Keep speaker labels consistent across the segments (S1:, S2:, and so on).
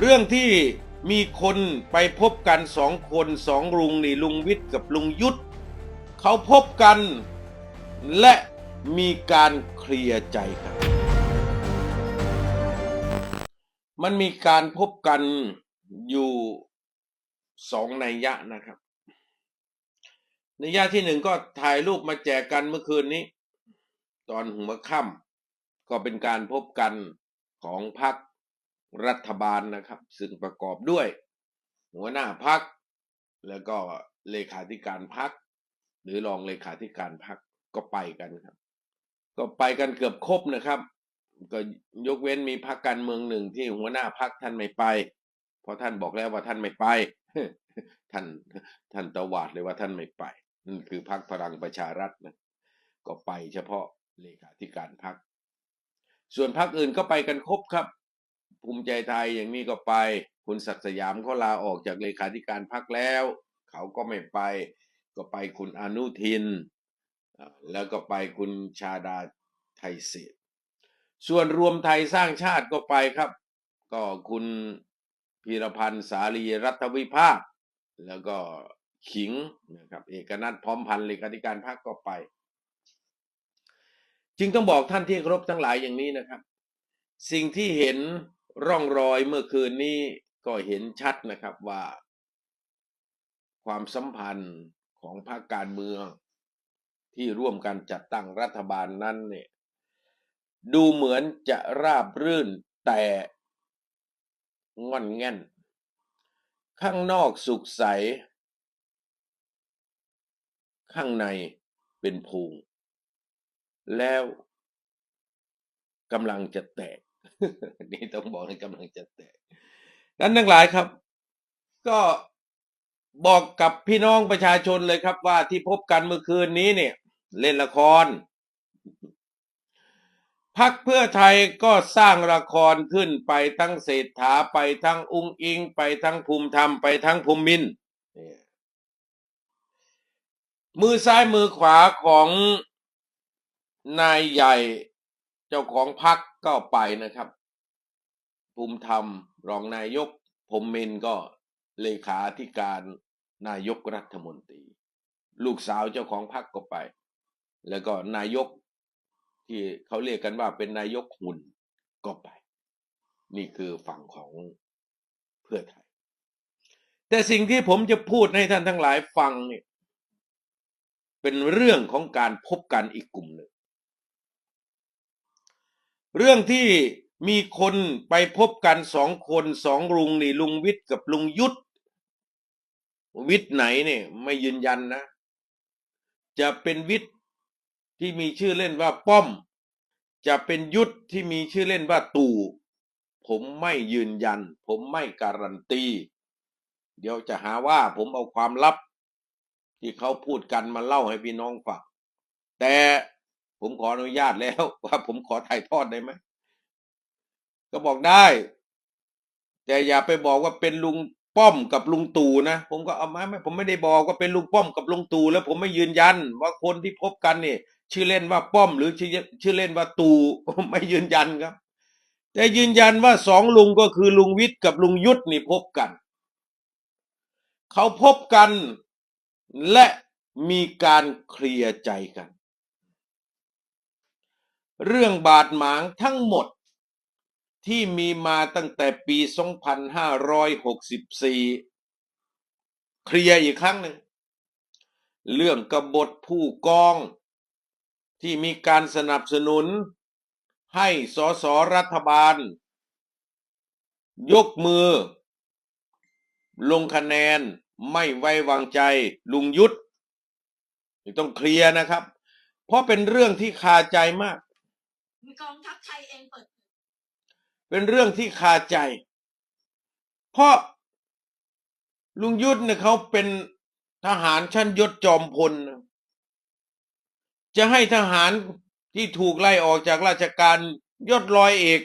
S1: เรื่องที่มีคนไปพบกันสองคนสองลุงนี่ลุงวิทย์กับลุงยุทธเขาพบกันและมีการเคลียร์ใจกัน มันมีการพบกันอยู่สองนัยยะนะครับนัยยะที่หนึ่งก็ถ่ายรูปมาแจกกันเมื่อคืนนี้ ตอนหัวค่ำก็เป็นการพบกันของพรรค รัฐบาลนะครับ ซึ่งประกอบด้วย หัวหน้าพรรคแล้วก็เลขาธิการพรรคหรือรองเลขาธิการพรรคก็ไปกันครับ ก็ไปกันเกือบครบนะครับ ก็ยกเว้นมีพรรคการเมืองหนึ่งที่หัวหน้าพรรคท่านไม่ไป เพราะท่านบอกแล้วว่าท่านไม่ไป ท่านท่านตวาดเลยว่าท่านไม่ไปนั่นคือพรรคพลังประชารัฐนะก็ไปเฉพาะเลขาธิการพรรคส่วนพรรคอื่นก็ไปกันครบครับ ภูมิใจไทยอย่างนี้ก็ไป คุณศักดิ์สยามเขาลาออกจากเลขาธิการพรรคแล้ว เขาก็ไม่ไป ก็ไปคุณอนุทิน แล้วก็ไปคุณชาดาไทยเศษส่วนรวมไทยสร้างชาติก็ไปครับ ก็คุณพีรพันธ์สาลีรัฐวิภาค แล้วก็ขิงนะครับเอกนัทพร้อมพันธ์เลขาธิการพรรคก็ไป จึงต้องบอกท่านที่เคารพทั้งหลายอย่างนี้นะครับ สิ่งที่เห็น ร่องรอยเมื่อคืนนี้ก็เห็นชัดนะครับว่า ความสัมพันธ์ของพรรคการเมือง ที่ร่วมกันจัดตั้งรัฐบาลนั้นเนี่ยดูเหมือนจะราบรื่นแต่งอนแง่น ข้างนอกสุขใส ข้างในเป็นพุงแล้วกำลังจะแตก นี่ต้องบอกให้กำลังจะแตกนั้นทั้งหลายครับ ก็บอกกับพี่น้องประชาชนเลยครับ ว่าที่พบกันเมื่อคืนนี้เนี่ย เล่นละครพักเพื่อไทยก็สร้างละครขึ้นไปทั้งเศรษฐาไปทั้งอุ้งอิง ไปทั้งภูมิธรรมไปทั้งภูมิมินมือซ้ายมือขวาของนายใหญ่ จ้าของพักก็ไปนะครับ ภูมิธรรมรองนายกผมเมนก็เลขาธิการนายกรัฐมนตรี ลูกสาวเจ้าของพักก็ไป แล้วก็นายกที่เขาเรียกกันว่าเป็นนายกหุ่นก็ไป นี่คือฝั่งของเพื่อไทย แต่สิ่งที่ผมจะพูดให้ท่านทั้งหลายฟังเนี่ยเป็นเรื่องของการพบกันอีกกลุ่มหนึ่ง เรื่องที่มีคนไปพบกันสองคนสองลุงนี่ลุงวิทย์กับลุงยุทธวิทย์ไหนเนี่ยไม่ยืนยันนะ จะเป็นวิทย์ที่มีชื่อเล่นว่าป้อม จะเป็นยุทธที่มีชื่อเล่นว่าตู่ผมไม่ยืนยัน ผมไม่การันตี เดี๋ยวจะหาว่าผมเอาความลับ ที่เขาพูดกันมาเล่าให้พี่น้องฟังแต่ ผมขออนุญาตแล้วว่าผมขอถ่ายทอดได้ไหมก็บอกได้ แต่อย่าไปบอกว่าเป็นลุงป้อมกับลุงตู่นะผมก็เอามาไม่ผมไม่ได้บอกว่าเป็นลุงป้อมกับลุงตู่แล้วผมไม่ยืนยัน ว่าคนที่พบกันเนี่ยชื่อเล่นว่าป้อมหรือชื่อชื่อเล่นว่าตู่ผมไม่ยืนยันครับ แต่ยืนยันว่าสองลุงก็คือลุงวิทย์กับลุงยุทธนี่พบกัน เขาพบกันและมีการเคลียร์ใจกัน เรื่องบาดหมางทั้งหมดที่มีมาตั้งแต่ปี 2564 เคลียร์อีกครั้งหนึ่ง เรื่องกบฏผู้กอง ที่มีการสนับสนุน ให้สสรัฐบาล ยกมือ ลงคะแนนไม่ไว้วางใจลุงยุทธต้องเคลียร์นะครับ เพราะเป็นเรื่องที่คาใจมาก
S2: กองทัพไทยเองเปิด
S1: เป็นเรื่องที่คาใจ เพราะลุงยุทธเนี่ยเขาเป็นทหารชั้นยศจอมพล จะให้ทหารที่ถูกไล่ออกจากราชการยศร้อยเอก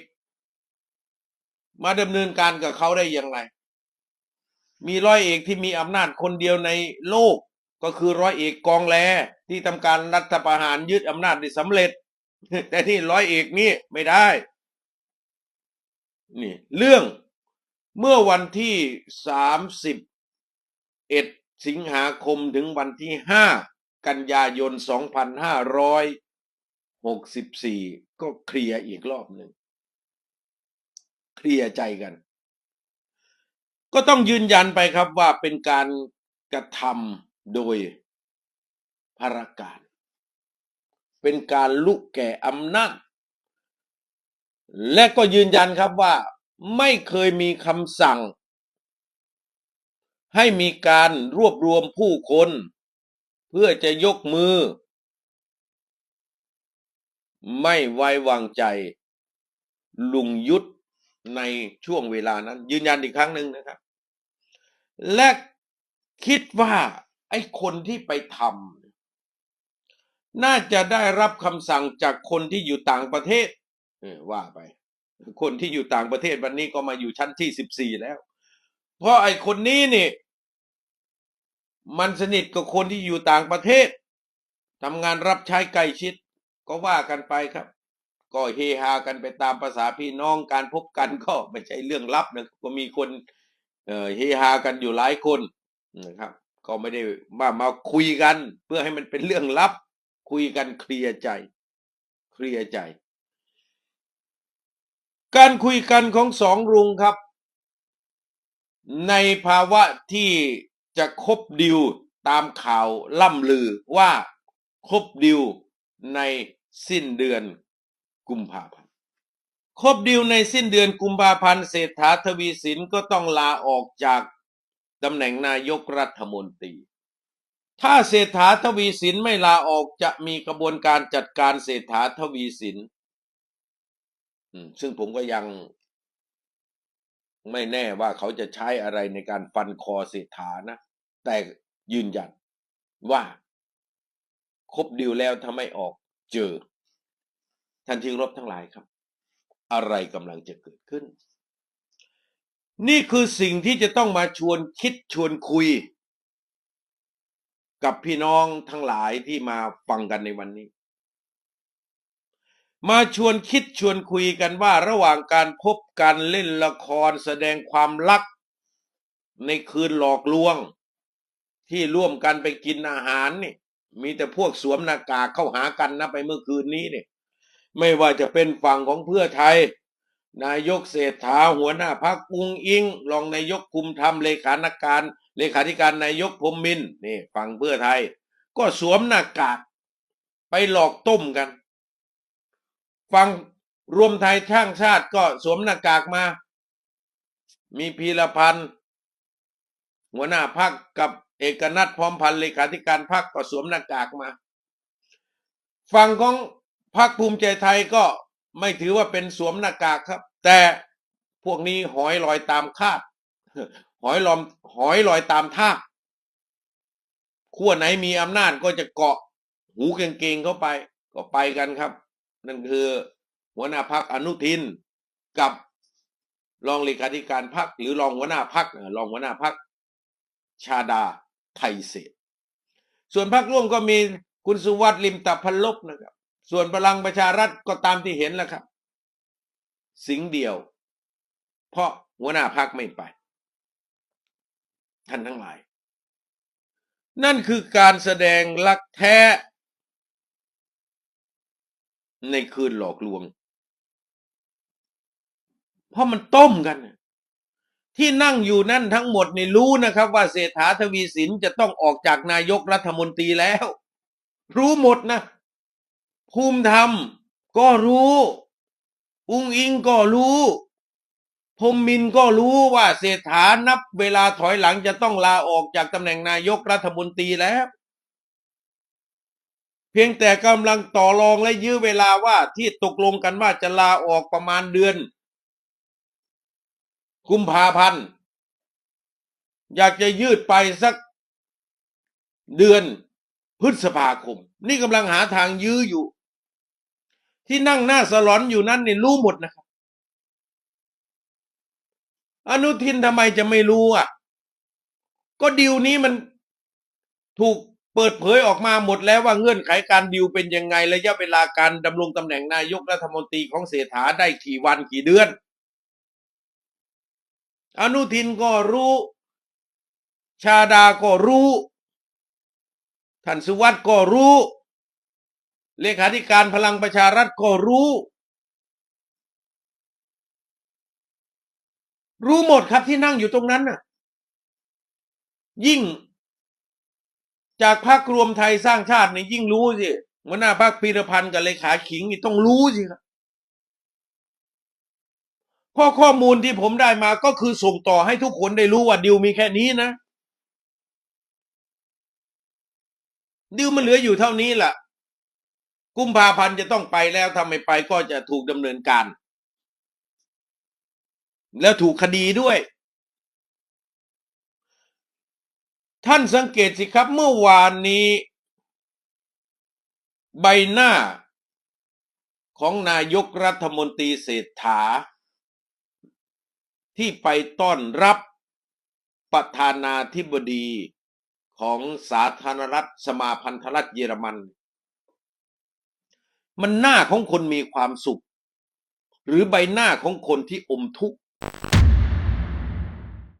S1: มาดำเนินการกับเขาได้อย่างไร มีร้อยเอกที่มีอำนาจคนเดียวในโลกก็คือร้อยเอกกองแลที่ทำการรัฐประหารยึดอำนาจได้สำเร็จ แต่ที่ร้อยเอกนี่ไม่ได้ นี่ เรื่องเมื่อวันที่สามสิบเอ็ดสิงหาคมถึงวันที่ห้ากันยายนสองพันห้าร้อยหกสิบสี่ก็เคลียร์อีกรอบหนึ่งเคลียร์ใจกัน ก็ต้องยืนยันไปครับว่าเป็นการกระทำโดยพรการ เป็นการลุกแก่อำนาจและก็ยืนยันครับว่าไม่เคยมีคำสั่ง ให้มีการรวบรวมผู้คน เพื่อจะยกมือ ไม่ไว้วางใจ ลุงยุทธในช่วงเวลานั้น ยืนยันอีกครั้งหนึ่งนะครับ และคิดว่าไอ้คนที่ไปทำ น่าจะได้รับคำสั่งจากคนที่อยู่ต่างประเทศว่าไป คนที่อยู่ต่างประเทศวันนี้ก็มาอยู่ชั้นที่สิบสี่แล้ว เพราะไอ้คนนี้นี่ มันสนิทกับคนที่อยู่ต่างประเทศทำงานรับใช้ใกล้ชิด ก็ว่ากันไปครับ ก็เฮฮากันไปตามภาษาพี่น้องการพบกันก็ไม่ใช่เรื่องลับนะก็มีคนเอ่อเฮฮากันอยู่หลายคนนะครับ ก็ไม่ได้มามาคุยกัน เพื่อให้มันเป็นเรื่องลับ คุยกันเคลียร์ใจ เคลียร์ใจ การคุยกันของสองลุงครับ ในภาวะที่จะครบดิวตามข่าวล่ำลือว่าครบดิวในสิ้นเดือนกุมภาพันธ์ครบดิวในสิ้นเดือนกุมภาพันธ์เศรษฐาทวีสินก็ต้องลาออกจากตำแหน่งนายกรัฐมนตรี ถ้าเศรษฐาทวีสินไม่ลาออกจะมีกระบวนการจัดการเศรษฐาทวีสินซึ่งผมก็ยังไม่แน่ว่าเขาจะใช้อะไรในการฟันคอเศรษฐานะ แต่ยืนยันว่า ครบดิวแล้วถ้าไม่ออกเจอ ท่านที่รบทั้งหลายครับ อะไรกำลังจะเกิดขึ้น นี่คือสิ่งที่จะต้องมาชวนคิดชวนคุย กับพี่น้องทั้งหลายที่มาฟังกันในวันนี้ มาชวนคิดชวนคุยกันว่าระหว่างการพบกันเล่นละครแสดงความรัก ในคืนหลอกลวง ที่ร่วมกันไปกินอาหารนี่ มีแต่พวกสวมหน้ากากเข้าหากันนะไปเมื่อคืนนี้เนี่ยไม่ว่าจะเป็นฝั่งของเพื่อไทย นายกเศรษฐาหัวหน้าพักปุงอิงรองนายกคุมธรรมเลขาธิการ เลขาธิการนายกพรมมินนี่ฝั่งเพื่อไทย ก็สวมหน้ากากไปหลอกต้มกัน ฝั่งรวมไทยช่างชาติก็สวมหน้ากากมา มีพีรพันธ์หัวหน้าพักกับเอกนัทพร้อมพันธ์เลขาธิการพักก็สวมหน้ากากมา ฝั่งของพรรคภูมิใจไทยก็ไม่ถือว่าเป็นสวมหน้ากากครับ แต่พวกนี้หอยลอยตามคาด หอยลอมหอยลอยตามท่าขั้วไหนมีอำนาจก็จะเกาะหูเก่งๆเข้าไป ก็ไปกันครับ นั่นคือหัวหน้าพักอนุทินกับรองเลขาธิการพักหรือรองหัวหน้าพักรองหัวหน้าพักชาดาไทยเศษส่วนพักร่วมก็มีคุณสุวัสดิ์ลิมตะพันลบนะครับ ส่วนพลังประชารัฐก็ตามที่เห็นแล้วครับ สิงเดียว เพราะหัวหน้าพักไม่ไป ท่านทั้งหลาย นั่นคือการแสดงลักแท้ ในคืนหลอกลวง เพราะมันต้มกันน่ะที่นั่งอยู่นั่นทั้งหมดนี่รู้นะครับ ว่าเศรษฐาทวีสินจะต้องออกจากนายกรัฐมนตรีแล้ว รู้หมดนะ ภูมิธรรมก็รู้ อุ้งอิงก็รู้ พมมินก็รู้ว่าเศรษฐานับเวลาถอยหลังจะต้องลาออกจากตำแหน่งนายกรัฐมนตรีแล้ว เพียงแต่กำลังต่อรองและยื้อเวลาว่าที่ตกลงกันว่าจะลาออกประมาณเดือน กุมภาพันธ์อยากจะยืดไปสักเดือนพฤษภาคม นี่กำลังหาทางยื้ออยู่ ที่นั่งหน้าสลอนอยู่นั้นนี่รู้หมดนะครับ อนุทินทำไมจะไม่รู้อะ ก็ดิวนี้มันถูกเปิดเผยออกมาหมดแล้วว่าเงื่อนไขการดิวเป็นยังไงระยะเวลาการดำรงตำแหน่งนายกรัฐมนตรีของเศรษฐาได้กี่วันกี่เดือน อนุทินก็รู้ ชาดาก็รู้ ท่านสุวัสด์ก็รู้ เลขาธิการพลังประชารัฐก็รู้ รู้หมดครับที่นั่งอยู่ตรงนั้นน่ะ ยิ่ง จากพรรครวมไทยสร้างชาตินี่ยิ่งรู้สิหัวหน้าพรรคพีรพันธ์กับเลขาขิงนี่ต้องรู้สิครับเพราะข้อมูลที่ผมได้มาก็คือส่งต่อให้ทุกคนได้รู้ว่าดิวมีแค่นี้นะดิวมันเหลืออยู่เท่านี้แหละกุมภาพันธ์จะต้องไปแล้วทำไมไปก็จะถูกดำเนินการ แล้วถูกคดีด้วย ท่านสังเกตสิครับ เมื่อวานนี้ ใบหน้า ของนายกรัฐมนตรีเศรษฐา ที่ไปต้อนรับประธานาธิบดีของสาธารณรัฐสมาพันธรัฐเยอรมัน มันหน้าของคนมีความสุข หรือใบหน้าของคนที่อมทุกข์